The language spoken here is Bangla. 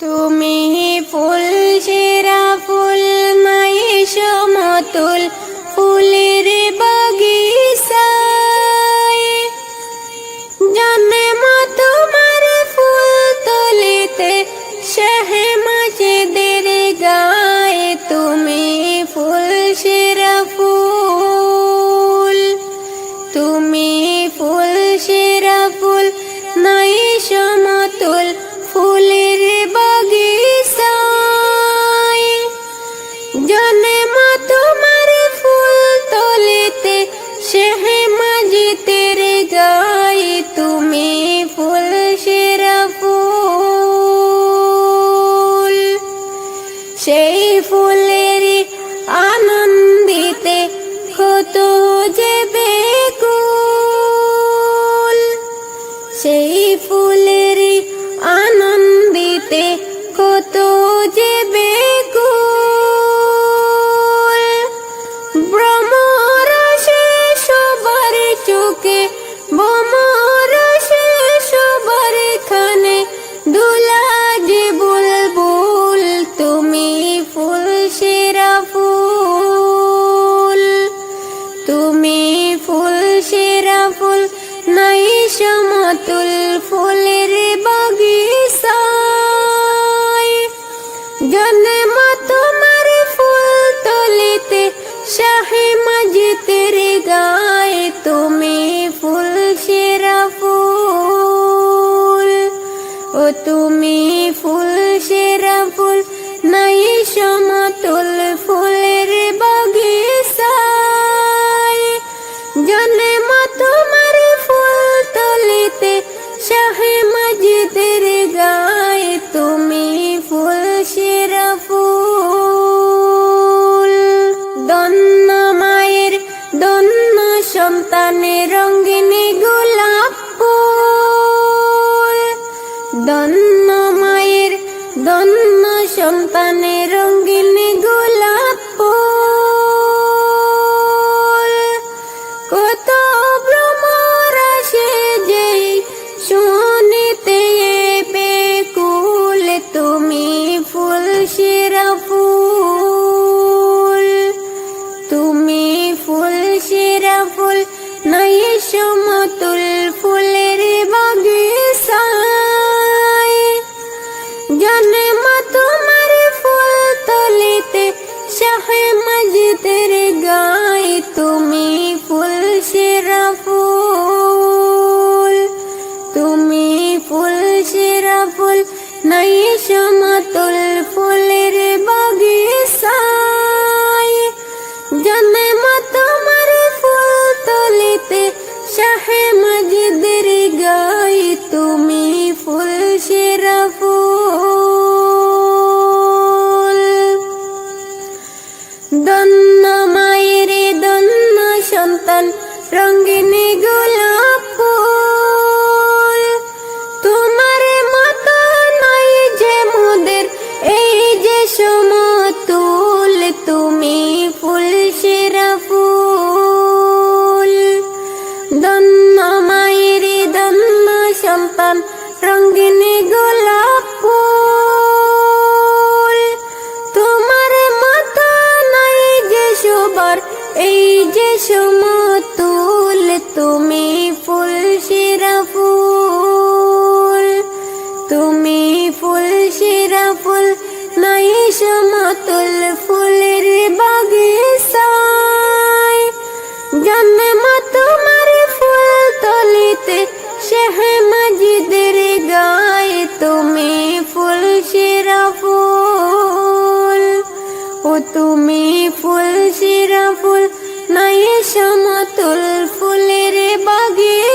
তুমি তুমি ফুল, সেরা ফুল, নাই সমতুল ফুলের বাগিচায়। জন্ম তোমার ফুল তলিতে, শাহে মসজিদের গায়ে তুমি ফুল, সেরা ফুল। দন্ন মায়ের, দন্ন সন্তানের রঙিন দন্য সন্তানে রঙ্গিন গোলাপ কত ভ্রমর আসে যে শুনিতে বেকুল তুমি ফুল শিরা ফুল। তুমি ফুল শিরা ফুল, নাই সম naisha matul ফুল সেরা ফুল। দন্ন মায়ের দন্ন সন্তান রঙ্গিনী গোলাপ ফুল। তোমার মাথা নাই যে সবার এই যে সমতুল তুমি ফুল সেরা ফুল শিরা ফুল নাই সমতুল ফুলের বাগিয়ে